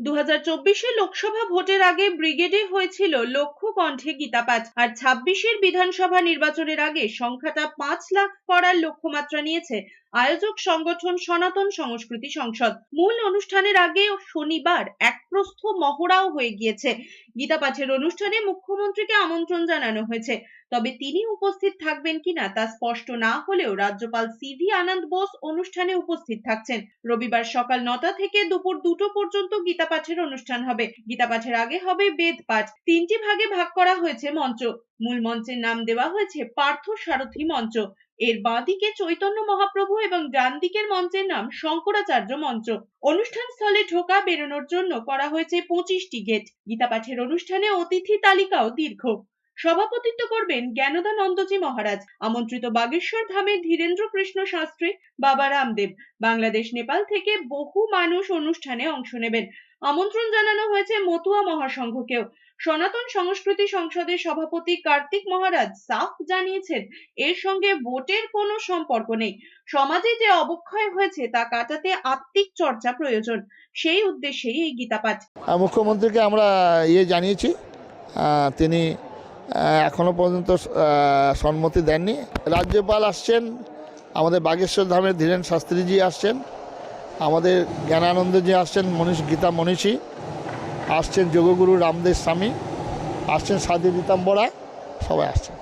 দু হাজার লোকসভা ভোটের আগে ব্রিগেডে হয়েছিল লক্ষ কণ্ঠে গীতাপাঠ, আর ছাব্বিশের বিধানসভা নির্বাচনের আগে সংখ্যাটা পাঁচ লাখ করার লক্ষ্যমাত্রা নিয়েছে আয়োজক সংগঠন সনাতন সংস্কৃতি সংসদ। মূল অনুষ্ঠানের আগে শনিবার এক প্রস্থ মহড়াও হয়ে গিয়েছে। গীতাপাঠের অনুষ্ঠানে মুখ্যমন্ত্রীকে আমন্ত্রণ জানানো হয়েছে। তবে তিনি উপস্থিত থাকবেন কিনা তা স্পষ্ট না হলেও রাজ্যপাল সিভি আনন্দ বোস অনুষ্ঠানে উপস্থিত থাকছেন। রবিবার সকাল নটা থেকে দুপুর দুটো পর্যন্ত গীতা পাঠের অনুষ্ঠান হবে। গীতা পাঠের আগে হবে বেদ পাঠ। তিনটি ভাগে ভাগ করা হয়েছে মঞ্চ। মূল মঞ্চের নাম দেওয়া হয়েছে পার্থ সারথী মঞ্চ। এর বাঁদিকে চৈতন্য মহাপ্রভু এবং ডান দিকের মঞ্চের নাম শঙ্করাচার্য মঞ্চ। অনুষ্ঠান স্থলে ঢোকা বেরোনোর জন্য করা হয়েছে পঁচিশটি গেট। গীতা পাঠের অনুষ্ঠানে অতিথি তালিকাও দীর্ঘ। সভাপতিত্ব করবেন জ্ঞানদানন্দজি মহারাজ। আমন্ত্রিত বাগেশ্বর ধামের ধীরেন্দ্র কৃষ্ণ শাস্ত্রী বাবা রামদেব। বাংলাদেশ নেপাল থেকে বহু মানুষ অনুষ্ঠানে অংশ নেবেন। আমন্ত্রণ জানানো হয়েছে মতুয়া মহাসংঘকেও। সনাতন সংস্কৃতি সংসদের সভাপতি কার্তিক মহারাজ সাফ জানিয়েছেন এর সঙ্গে ভোটের কোনো সম্পর্ক নেই। সমাজে যে অবক্ষয় হয়েছে তা কাটাতে আত্মিক চর্চা প্রয়োজন। সেই উদ্দেশ্যেই এই গীতাপাঠ। আহ, মুখ্যমন্ত্রীকে আমরা ইয়ে জানিয়েছি তিনি আহ, এখনও পর্যন্ত সম্মতি দেননি। রাজ্যপাল আসছেন আমাদের বাগেশ্বর ধামের ধীরেন শাস্ত্রীজি আসছেন আমাদের জ্ঞানানন্দজি আসছেন মনীষ গীতা মনীষী আসছেন যোগগুরু রামদেব স্বামী আসছেন সাধু পীতাম্বরা সবাই আসছেন।